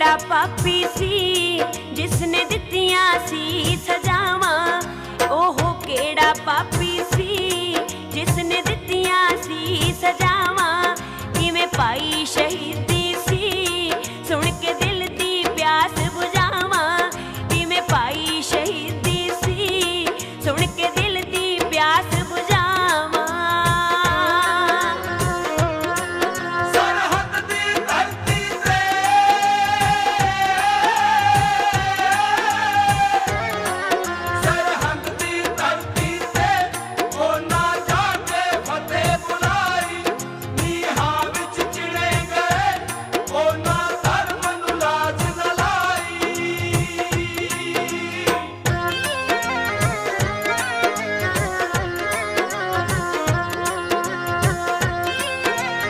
ਕਿਹੜਾ ਪਾਪੀ ਸੀ ਜਿਸ ਨੇ ਦਿੱਤੀਆਂ ਸੀ ਸਜਾਵਾਂ, ਉਹ ਕਿਹੜਾ ਪਾਪੀ ਸੀ? ਜਿਸ ਨੇ ਦਿੱਤੀਆਂ ਸੀ ਸਜਾਵਾਂ, ਕਿਵੇਂ ਪਾਈ ਸ਼ਹੀਦੀ ਸੀ? ਸੁਣ ਕੇ ਦਿਲ ਦੀ ਪਿਆਸ ਬੁਝਾਵਾਂ, ਕਿਵੇਂ ਪਾਈ ਸ਼ਹੀਦੀ ਸੀ? ਸੁਣ